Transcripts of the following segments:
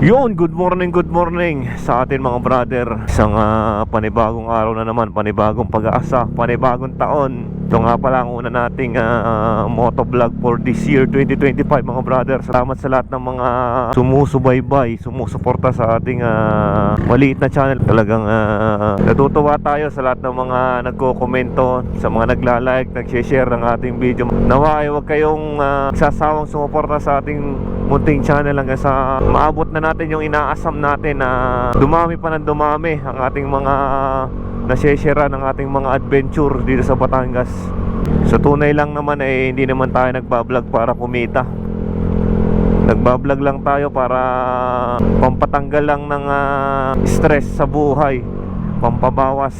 Yun, good morning, good morning sa atin mga brother. Isang ah, panibagong araw na naman, panibagong pag-asa, panibagong taon. Ito nga pala ang una nating ah, motovlog for this year 2025 mga brother. Salamat sa lahat ng mga sumusubaybay, sumusuporta sa ating ah, maliit na channel. Talagang ah, natutuwa tayo sa lahat ng mga nagko-komento Sa mga nagla-like, nag-share ng ating video. Nawa ay huwag kayong ah, sasawang sumuporta sa ating munting channel hanggang sa maabot na natin yung inaasam natin na dumami pa ng dumami ang ating mga naseshare ng ating mga adventure dito sa Batangas. Sa tunay lang naman eh hindi naman tayo nagbablog para kumita. Nagbablog lang tayo para pampatanggal lang ng ah, stress sa buhay, pampabawas.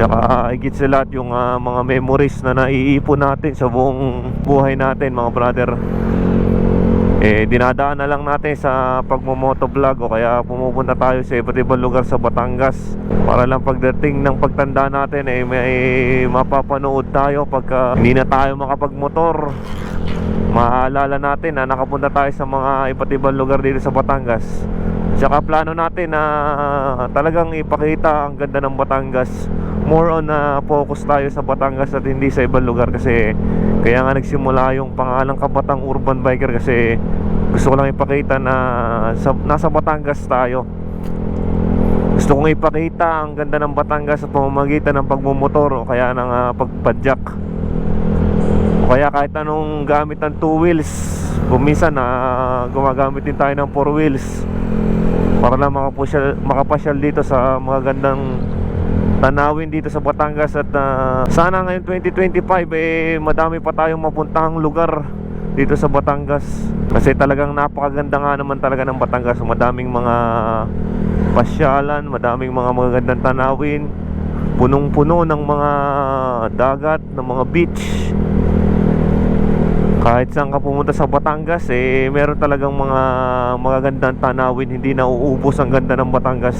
Tsaka higit sa lahat yung ah, mga memories na naiipon natin sa buong buhay natin mga brother eh dinadaan na lang natin sa pagmomotovlog o kaya pumupunta tayo sa iba't ibang lugar sa Batangas para lang pagdating ng pagtanda natin eh may mapapanood tayo pagka hindi na tayo makapagmotor. Maaalala natin na nakapunta tayo sa mga iba't ibang lugar dito sa Batangas Tsaka plano natin na talagang ipakita ang ganda ng Batangas. More on na focus tayo sa Batangas at hindi sa ibang lugar kasi Kaya nga nagsimula yung pangalang Kabatang Urban Biker kasi Gusto ko lang ipakita na sa, nasa Batangas tayo. Gusto kong ipakita ang ganda ng Batangas sa pamamagitan ng pagmumotor o kaya ng ah, pagpadyak kaya kahit anong gamit ng two wheels Kung na gumagamit din tayo ng four wheels para lang makapasyal, makapasyal dito sa mga gandang tanawin dito sa Batangas at ah, sana ngayon 2025 eh madami pa tayong mapuntahang lugar dito sa Batangas. Kasi talagang napakaganda nga naman talaga ng Batangas. Madaming mga pasyalan madaming mga magagandang tanawin. Punong-puno ng mga dagat ng mga beach kahit saan ka pumunta sa Batangas eh meron talagang mga magagandang tanawin. Hindi nauubos ang ganda ng Batangas.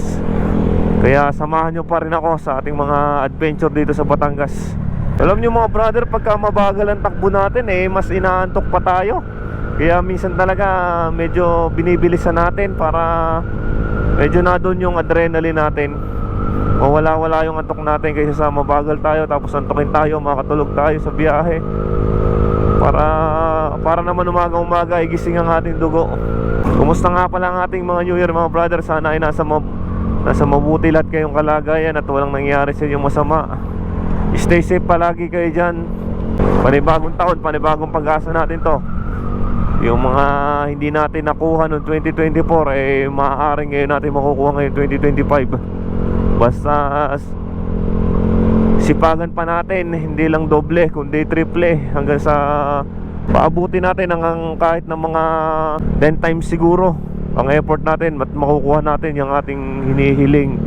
Kaya samahan nyo pa rin ako sa ating mga adventure dito sa Batangas. Alam nyo mga brother pagka mabagal ang takbo natin eh mas inaantok pa tayo. Kaya minsan talaga medyo binibilisan natin para medyo na doon yung adrenaline natin. Mawala-wala yung antok natin kaysa sa mabagal tayo tapos antokin tayo makatulog tayo sa biyahe. Para para naman umaga umaga igising ang ating dugo. Kumusta nga pala ang ating mga New Year mga brother? Sana ay nasa mab nasa mabuti lahat kayong kalagayan at walang nangyari sa inyong masama. Stay safe palagi kayo dyan. Panibagong taon panibagong pag-asa natin to. Yung mga hindi natin nakuha noong 2024 eh maaaring ngayon natin makukuha ngayon 2025 basta sipagan pa natin hindi lang doble kundi triple hanggang sa paabuti natin hanggang kahit ng mga 10 times siguro ang effort natin at makukuha natin yung ating hinihiling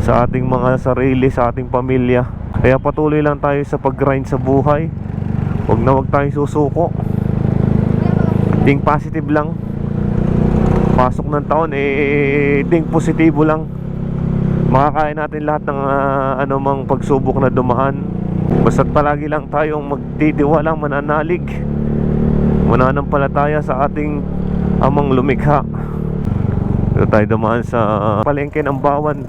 sa ating mga sarili, sa ating pamilya. Kaya patuloy lang tayo sa pag-grind sa buhay. Huwag na huwag tayong susuko. Think positive lang. Pasok ng taon eh think positibo lang. Makakain natin lahat ng uh, anumang pagsubok na dumaan. Basta't palagi lang tayong magtitiwalang mananalig mananampalataya sa ating amang lumikha. Dito tayo dumaan sa palengke ng bawan.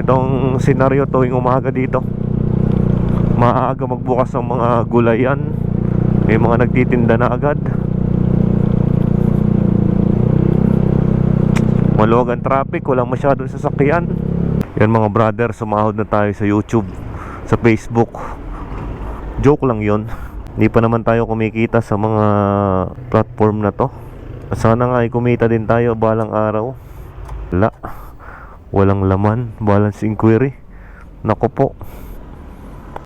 Itong senaryo tuwing umaga dito. Maaga magbukas ang mga gulayan. May mga nagtitinda na agad. Maluwag ang traffic walang masyadong sasakyan. Yan mga brother sumahod na tayo sa youtube sa facebook. Joke lang yon hindi pa naman tayo kumikita sa mga platform na to. Sana nga ay kumita din tayo balang araw. Wala walang laman balance inquiry. Nako po